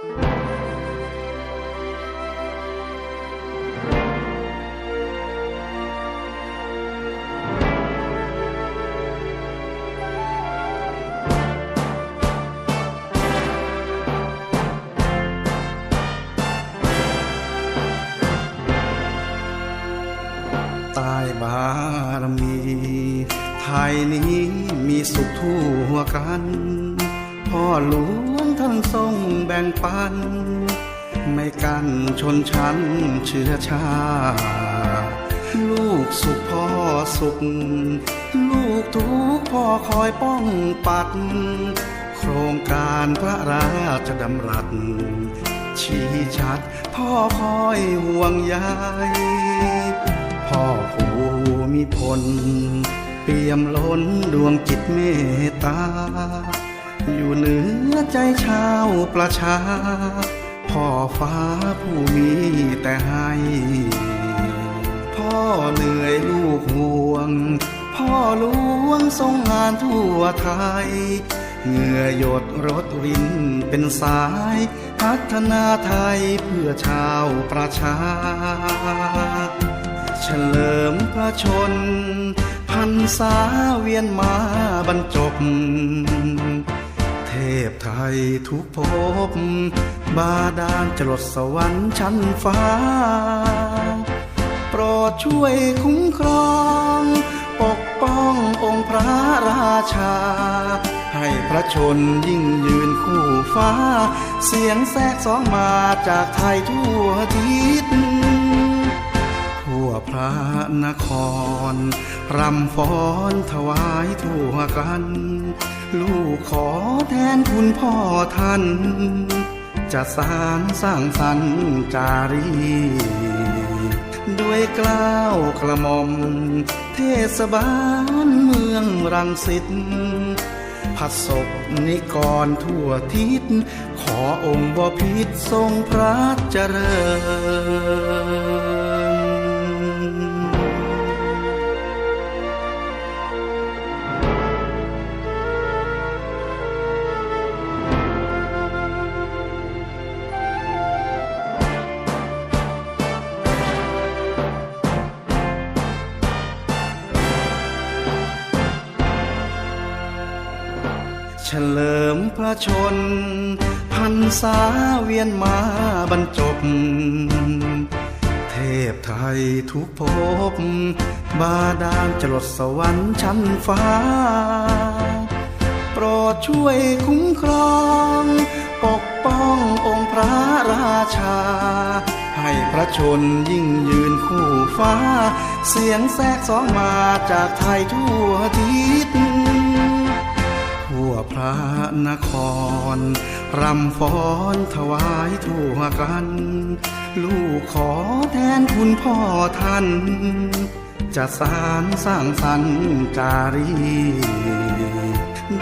ใต้บารมีไทยนี้มีสุขทั่วกัน พ่อหลวงท่านทรงแบ่งปัน ไม่กันชนชั้นเชื้อชา ลูกสุขพ่อสุข ลูกทุกพ่อคอยป้องปัด โครงการพระราชดำรัส ชี้ชัดพ่อคอยห่วงใยพ่อภูมิพลเปี่ยมล้นดวงจิตเมตตา อยู่เหนือใจชาวประชา พ่อฟ้าผู้มีแต่ให้ พ่อเหนื่อยลูกห่วง พ่อหลวงทรงงานทั่วไทย เหงื่อหยดรถรินเป็นสาย พัฒนาไทยเพื่อชาวประชา เฉลิมพระชนพันษาเวียนมาบรรจบ พไทยทุกภพบาดาลจรดสวรรค์ชั้นฟ้า โปรดช่วยคุ้มครอง ปกป้ององค์พระราชา ให้พระชนยิ่งยืนคู่ฟ้า เสียงแทรกสองมาจากไทยทั่วทิศ พระนคร รำฟ้อนถวายทั่วกัน ลูกขอแทนคุณพ่อท่าน จะสารสร้างสรรค์จารี ด้วยกล้าวกระหม่อม เทศบาลเมืองรังสิตพัดศพนิกรทั่วทิศ ขอองค์บพิษทรงพระเจริญ ฉลิมพระชน พันษาเวียนมาบรรจบ เทพไทยทุกภพบาดาลจรดสวรรค์ชั้นฟ้า โปรดช่วยคุ้มครอง ปกป้ององค์พระราชา ให้พระชนยิ่งยืนคู่ฟ้า เสียงแทรกสองมาจากไทยทั่วทิศ ทั่วพระนคร รำฟ้อนถวายทั่วกัน ลูกขอแทนคุณพ่อท่าน จะสารสร้างสรรค์จารี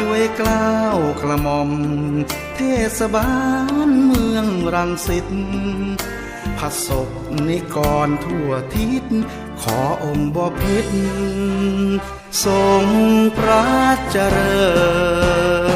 ด้วยกล้าวกระหม่อม เทศบาลเมืองรังสิต พระศพนิกรทั่วทิศ ขอองค์บพิษทรงพระเจริญ